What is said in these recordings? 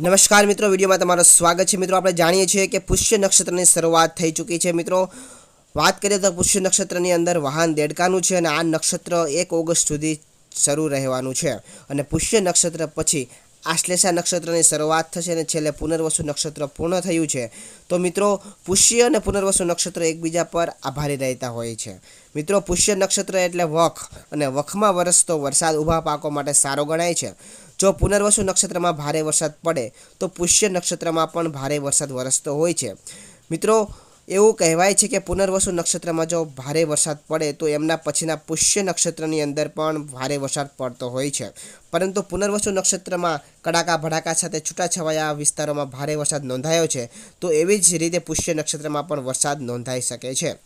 નમસ્કાર મિત્રો, વિડીયોમાં તમારું સ્વાગત છે. મિત્રો, આપણે જાણીએ છીએ કે પુષ્ય નક્ષત્રની શરૂઆત થઈ ચૂકી છે. મિત્રો, વાત કરીએ તો પુષ્ય નક્ષત્રની અંદર વાહન દેડકાનું છે અને આ નક્ષત્ર એક ઓગસ્ટ સુધી શરૂ રહેવાનું છે. અને પુષ્ય નક્ષત્ર પછી આશ્લેષા નક્ષત્રની શરૂઆત થશે અને છેલ્લે પુનર્વસુ નક્ષત્ર પૂર્ણ થયું છે. તો મિત્રો, પુષ્ય અને પુનર્વસુ નક્ષત્ર એકબીજા પર આભારી રહેતા હોય છે. મિત્રો, પુષ્ય નક્ષત્ર એટલે વખ, અને વખમાં વરસતો વરસાદ ઊભા પાકો માટે સારો ગણાય છે. જો પુનર્વસુ નક્ષત્રમાં ભારે વરસાદ પડે, તો પુષ્ય નક્ષત્રમાં પણ ભારે વરસાદ વરસતો હોય છે. મિત્રો, એવું કહેવાય છે કે પુનર્વસુ નક્ષત્રમાં જો ભારે વરસાદ પડે, તો એમના પછીના પુષ્ય નક્ષત્રની અંદર પણ ભારે વરસાદ પડતો હોય છે. પરંતુ પુનર્વસુ નક્ષત્રમાં કડાકા ભડાકા સાથે છૂટાછવાયા વિસ્તારોમાં ભારે વરસાદ નોંધાયો છે, તો એવી જ રીતે પુષ્ય નક્ષત્રમાં પણ વરસાદ નોંધાઈ શકે છે.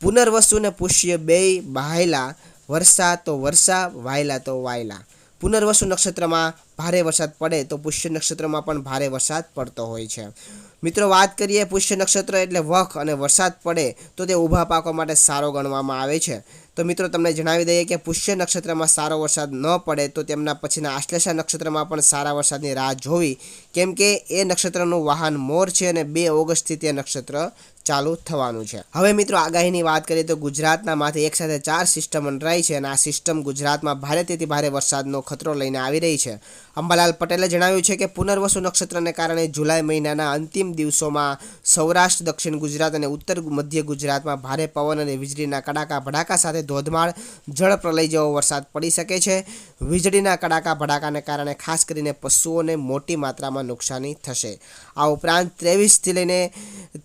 પુનર્વસુ ને પુષ્ય બેય બહાયલા, વરસા તો વરસા, વાયલા તો વાયલા. પુનર્વસુ નક્ષત્રમાં ભારે વરસાદ પડે તો પુષ્ય નક્ષત્રમાં પણ ભારે વરસાદ પડતો હોય છે. મિત્રો, વાત કરીએ પુષ્ય નક્ષત્ર એટલે વખ અને વરસાદ પડે તો તે ઊભા પાકો માટે સારો ગણવામાં આવે છે. તો મિત્રો, તમને જણાવી દઈએ કે પુષ્ય નક્ષત્રમાં સારો વરસાદ ન પડે તો તેમના પછીના આશ્લેષા નક્ષત્રમાં પણ સારા વરસાદની રાહ જોવી. કેમ કે એ નક્ષત્રનું વાહન મોર છે અને બે ઓગસ્ટથી તે નક્ષત્ર ચાલુ થવાનું છે. હવે મિત્રો, આગાહીની વાત કરીએ તો ગુજરાતના માથે એક સાથે ચાર સિસ્ટમ મંડરાઈ છે અને આ સિસ્ટમ ગુજરાતમાં ભારેથી ભારે વરસાદનો ખતરો લઈને આવી રહી છે. અંબાલાલ પટેલે જણાવ્યું છે કે પુનર્વસુ નક્ષત્રને કારણે જુલાઈ મહિનાના અંતિમ દિવસોમાં સૌરાષ્ટ્ર, દક્ષિણ ગુજરાત અને ઉત્તર મધ્ય ગુજરાતમાં ભારે પવન અને વીજળીના કડાકા ભડાકા સાથે ધોધમાર જળ પ્રલય જેવો વરસાદ પડી શકે છે. વીજળીના કડાકા ભડાકાને કારણે ખાસ કરીને પશુઓને મોટી માત્રામાં નુકસાની થશે. આ ઉપરાંત ત્રેવીસથી લઈને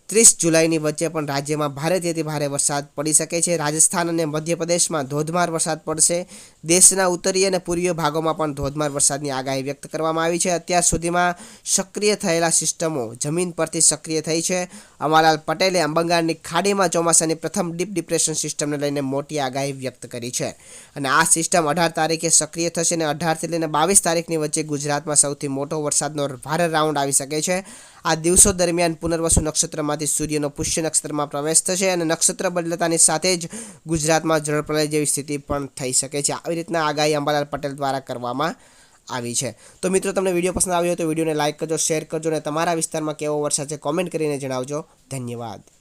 ત્રીસ જુલાઈની વચ્ચે પણ રાજ્યમાં ભારેથી ભારે વરસાદ પડી શકે છે. રાજસ્થાન અને મધ્યપ્રદેશમાં ધોધમાર વરસાદ પડશે. દેશના ઉત્તરીય અને પૂર્વીય ભાગોમાં પણ ધોધમાર વરસાદની આગાહી વ્યક્ત કરવામાં આવી છે. અત્યાર સુધીમાં સક્રિય થયેલા સિસ્ટમો જમીન પરથી સક્રિય થઈ છે. અમરલાલ પટેલે બંગાળની ખાડીમાં ચોમાસાની પ્રથમ ડીપ ડિપ્રેશન સિસ્ટમને લઈને મોટી આગાહી વ્યક્ત કરી છે. અને આ સિસ્ટમ અઢાર તારીખે સક્રિય થશે અને અઢારથી લઈને બાવીસ તારીખની વચ્ચે ગુજરાતમાં સૌથી મોટો વરસાદનો ભારે રાઉન્ડ આવી શકે છે. આ દિવસો દરમિયાન પુનર્વસુ નક્ષત્રમાંથી સૂર્યનો પુષ્ય નક્ષત્રમાં પ્રવેશ થશે અને નક્ષત્ર બદલતાની સાથે જ ગુજરાતમાં જળપ્રલય જેવી સ્થિતિ પણ થઈ શકે છે. આવી રીતના આગાહી અંબાલાલ પટેલ દ્વારા કરવામાં આવી છે. તો મિત્રો, તમને વીડિયો પસંદ આવ્યો હોય તો વિડીયોને લાઇક કરજો, શેર કરજો અને તમારા વિસ્તારમાં કેવો વરસાદ છે કોમેન્ટ કરીને જણાવજો. ધન્યવાદ.